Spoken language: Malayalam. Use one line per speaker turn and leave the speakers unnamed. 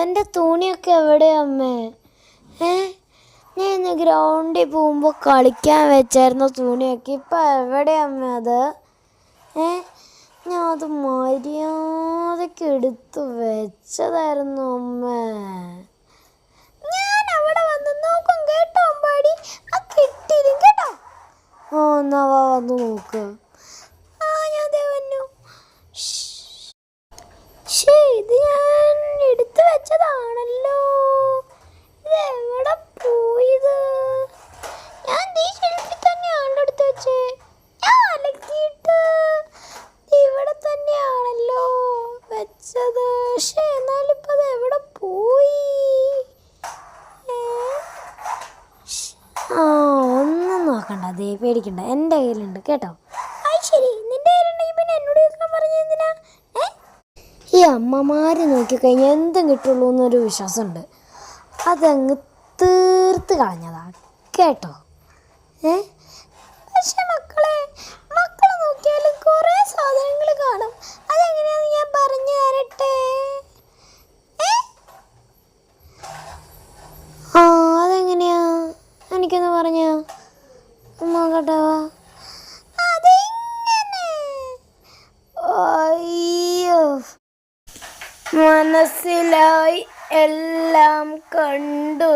എന്റെ തുണിയൊക്കെ എവിടെയാ അമ്മേ? ഏ? ഞാൻ ഇന്ന് ഗ്രൗണ്ടിൽ പോകുമ്പോൾ കളിക്കാൻ വെച്ചായിരുന്ന തുണിയൊക്കെ ഇപ്പം എവിടെയാ അമ്മ അത്? ഏ? ഞാൻ അത് മര്യാദയ്ക്ക് എടുത്ത് വെച്ചതായിരുന്നു അമ്മ. ഞാൻ അവിടെ വന്ന് നോക്കും കേട്ടോ അമ്പാടി? ആ കിട്ടിയിരും കേട്ടോ? ഓ എന്നാ വാ വന്ന് നോക്ക്. ആ ഞാൻ വന്നു. ശ്ശേ, ഇത് ഞാൻ വെച്ചതാണല്ലോ ഇതെവിടെ പോയത്? ഞാൻ തന്നെയാണല്ലോ എടുത്തു വെച്ചേ. തന്നെയാണല്ലോ എവിടെ പോയി? ഒന്നും നോക്കണ്ട. ദേ പേടിക്കണ്ട. എന്റെ കയ്യിലുണ്ട് കേട്ടോ. അമ്മമാര് നോക്കിക്കഴിഞ്ഞാൽ എന്തും കിട്ടുള്ളൂ എന്നൊരു വിശ്വാസമുണ്ട്. അതങ്ങ് തീർത്ത് കളഞ്ഞതാണ് കേട്ടോ? ഏ? പക്ഷെ മക്കളെ മക്കളെ നോക്കിയാലും കുറേ സാധനങ്ങൾ കാണും. അതെങ്ങനെയാന്ന് ഞാൻ പറഞ്ഞു തരട്ടെ? ആ അതെങ്ങനെയാ? എനിക്കൊന്ന് പറഞ്ഞോ. നോക്കട്ടെ മനസ്സിലായി എല്ലാം കണ്ടു.